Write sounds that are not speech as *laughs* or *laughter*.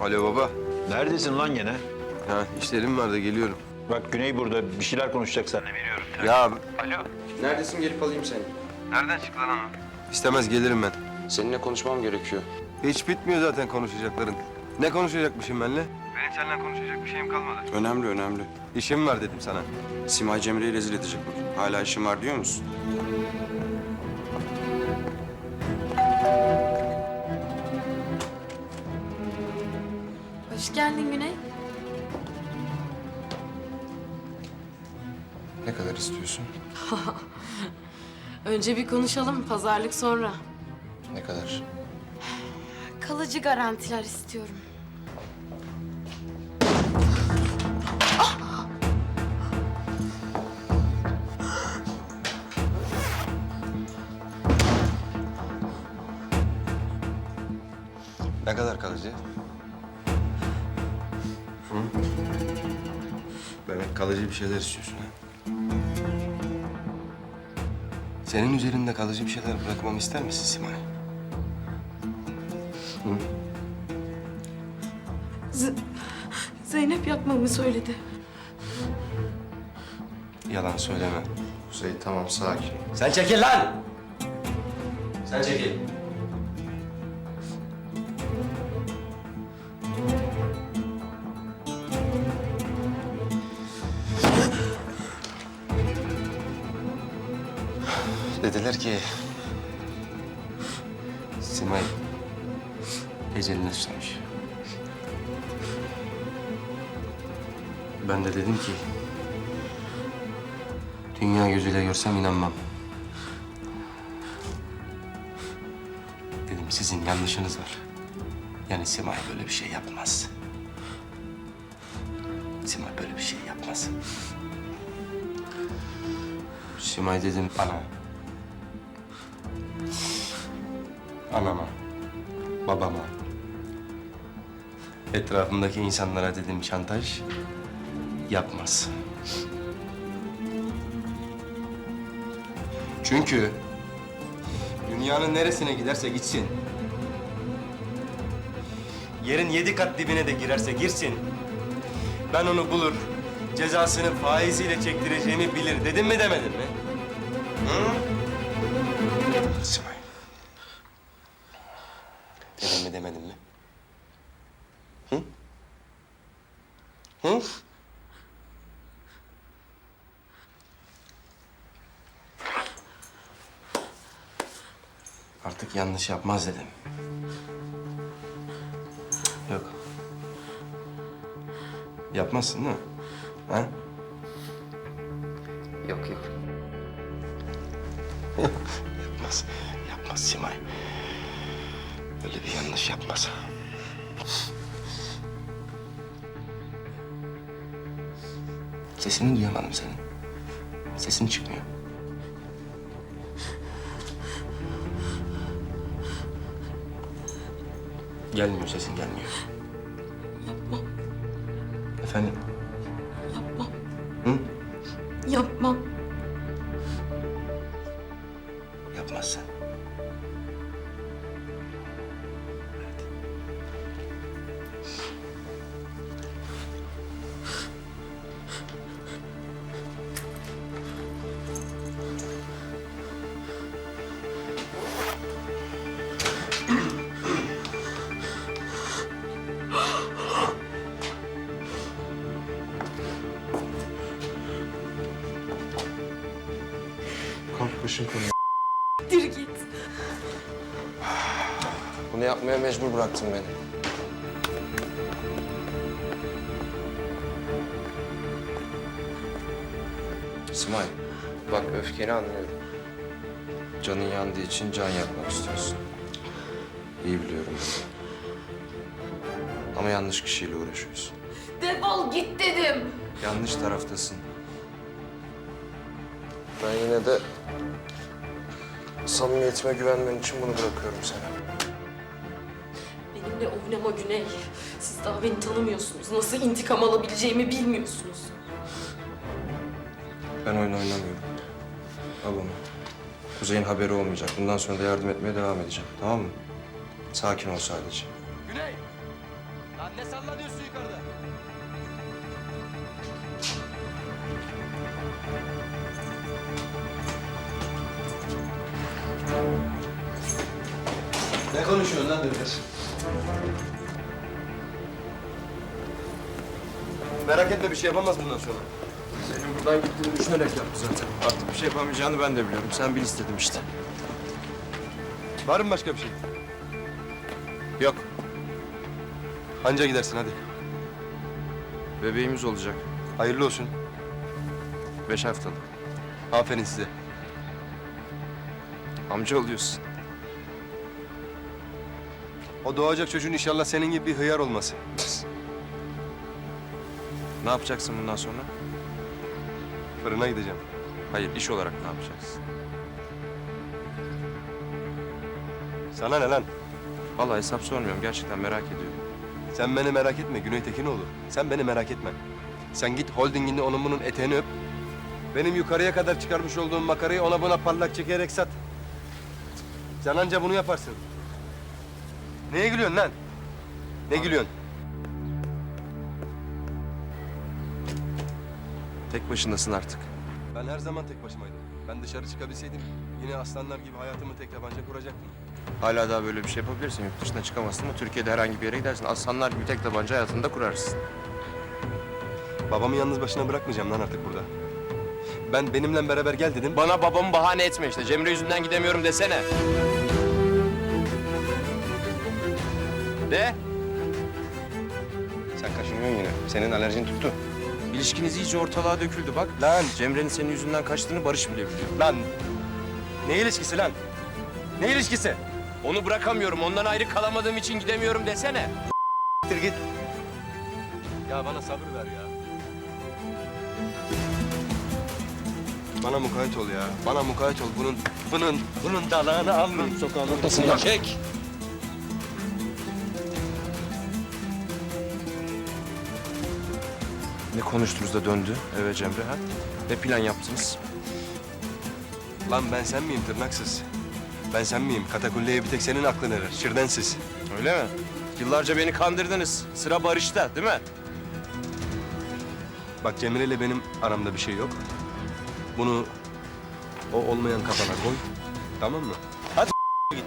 Alo baba. Neredesin lan gene? Ha işlerim var da geliyorum. Bak Güney burada bir şeyler konuşacak seninle veriyorum. Ya Alo. Neredesin gelip alayım seni. nereden çıktı lan o? İstemez gelirim ben. Seninle konuşmam gerekiyor. Hiç bitmiyor zaten konuşacakların. Ne konuşacakmışım benimle? Benim seninle konuşacak bir şeyim kalmadı. Önemli önemli. İşim var dedim sana. Simay Cemre'yi rezil edecek bugün. Hala işin var diyor musun? Hoş geldin Güney. Ne kadar istiyorsun? *laughs* Önce bir konuşalım, pazarlık sonra. Ne kadar? Kalıcı garantiler istiyorum. Ne kadar kalıcı? Hı? Demek kalıcı bir şeyler istiyorsun ha? Senin üzerinde kalıcı bir şeyler bırakmamı ister misin Simay? Zeynep yapmamı söyledi. Yalan söyleme. Kuzey tamam sakin. Sen çekil lan! Sen çekil. Dediler ki... Simay eceline susamış. Ben de dedim ki... Dünya gözüyle görsem inanmam. Dedim sizin yanlışınız var. Yani Simay böyle bir şey yapmaz. Simay böyle bir şey yapmaz. Simay dedim bana. Anama. Babama. Etrafımdaki insanlara dedim şantaj yapmaz. Çünkü dünyanın neresine giderse gitsin. Yerin yedi kat dibine de girerse girsin. Ben onu bulur, cezasını faiziyle çektireceğimi bilir. Dedim mi demedim mi? Hı? Simay. Mi demedim mi? Hı? Hı? Artık yanlış yapmaz dedim. Yok. Yapmazsın değil mi? Ha? Yok yok. *laughs* yapmaz. Yapmaz Simay. Böyle bir yanlış yapmaz. Sesini duyamadım senin. Sesin çıkmıyor. Gelmiyor sesin gelmiyor. Yapmam, Efendim? Kalk başın konuya. Dir git. Bunu yapmaya mecbur bıraktın beni. Simay, bak öfkeni anlıyorum. Canın yandığı için can yakmak istiyorsun. İyi biliyorum bunu. Ama yanlış kişiyle uğraşıyorsun. Defol git dedim. Yanlış taraftasın. Ben yine de samimiyetime güvenmen için bunu bırakıyorum sana. Benimle oynama Güney. Siz daha beni tanımıyorsunuz. Nasıl intikam alabileceğimi bilmiyorsunuz. Ben oyun oynamıyorum. Al onu. Kuzey'in haberi olmayacak. Bundan sonra da yardım etmeye devam edeceğim. Tamam mı? Sakin ol sadece. Güney! Lan ne sallanıyorsun yukarıda? Ne konuşuyorsun lan Devlet? Merak etme bir şey yapamaz bundan sonra. Senin buradan gittiğini düşünerek yaptı zaten. Artık bir şey yapamayacağını ben de biliyorum. Sen bil istedim işte. Var mı başka bir şey? Yok. Anca gidersin hadi. Bebeğimiz olacak. Hayırlı olsun. Beş haftalık. Aferin size. Amca oluyorsun. O doğacak çocuğun inşallah senin gibi bir hıyar olması. Ne yapacaksın bundan sonra? Fırına gideceğim. Hayır, iş olarak ne yapacaksın? Sana ne lan? Vallahi hesap sormuyorum. Gerçekten merak ediyorum. Sen beni merak etme Güney Tekinoğlu. Sen beni merak etme. Sen git holdinginde onun bunun eteğini öp. Benim yukarıya kadar çıkarmış olduğum makarayı ona buna parlak çekerek sat. Sen anca bunu yaparsın. Neye gülüyorsun lan? Ne gülüyorsun? Tek başındasın artık. Ben her zaman tek başımaydım. Ben dışarı çıkabilseydim yine aslanlar gibi hayatımı tek tabanca kuracaktım. Hala daha böyle bir şey yapabilirsin. Yurt dışına çıkamazsın ama Türkiye'de herhangi bir yere gidersin. Aslanlar gibi tek tabanca hayatında kurarsın. Babamı yalnız başına bırakmayacağım lan artık burada. Ben benimle beraber gel dedim. Bana babamı bahane etme işte. Cemre yüzünden gidemiyorum desene. De. Sen kaşınıyorsun yine. Senin alerjin tuttu. İlişkiniz iyice ortalığa döküldü bak. Lan, Cemre'nin senin yüzünden kaçtığını Barış bile biliyor. lan. Ne ilişkisi lan? Ne ilişkisi? Onu bırakamıyorum. Ondan ayrı kalamadığım için gidemiyorum desene. Gittir git. Ya bana sabır ver ya. Bana mukayyet ol ya. Bana mukayyet ol. Bunun, bunun, bunun dalağını alma. Sokağın ortasında. Çek. Ne konuştunuz da döndü eve Cemre ha? Ne plan yaptınız? Lan ben sen miyim tırnaksız? Ben sen miyim? Katakulleye bir tek senin aklın erir. Şirdensiz. Öyle mi? Yıllarca beni kandırdınız. Sıra barışta değil mi? Bak Cemre ile benim aramda bir şey yok. Bunu o olmayan kafana koy. Tamam mı? Hadi git.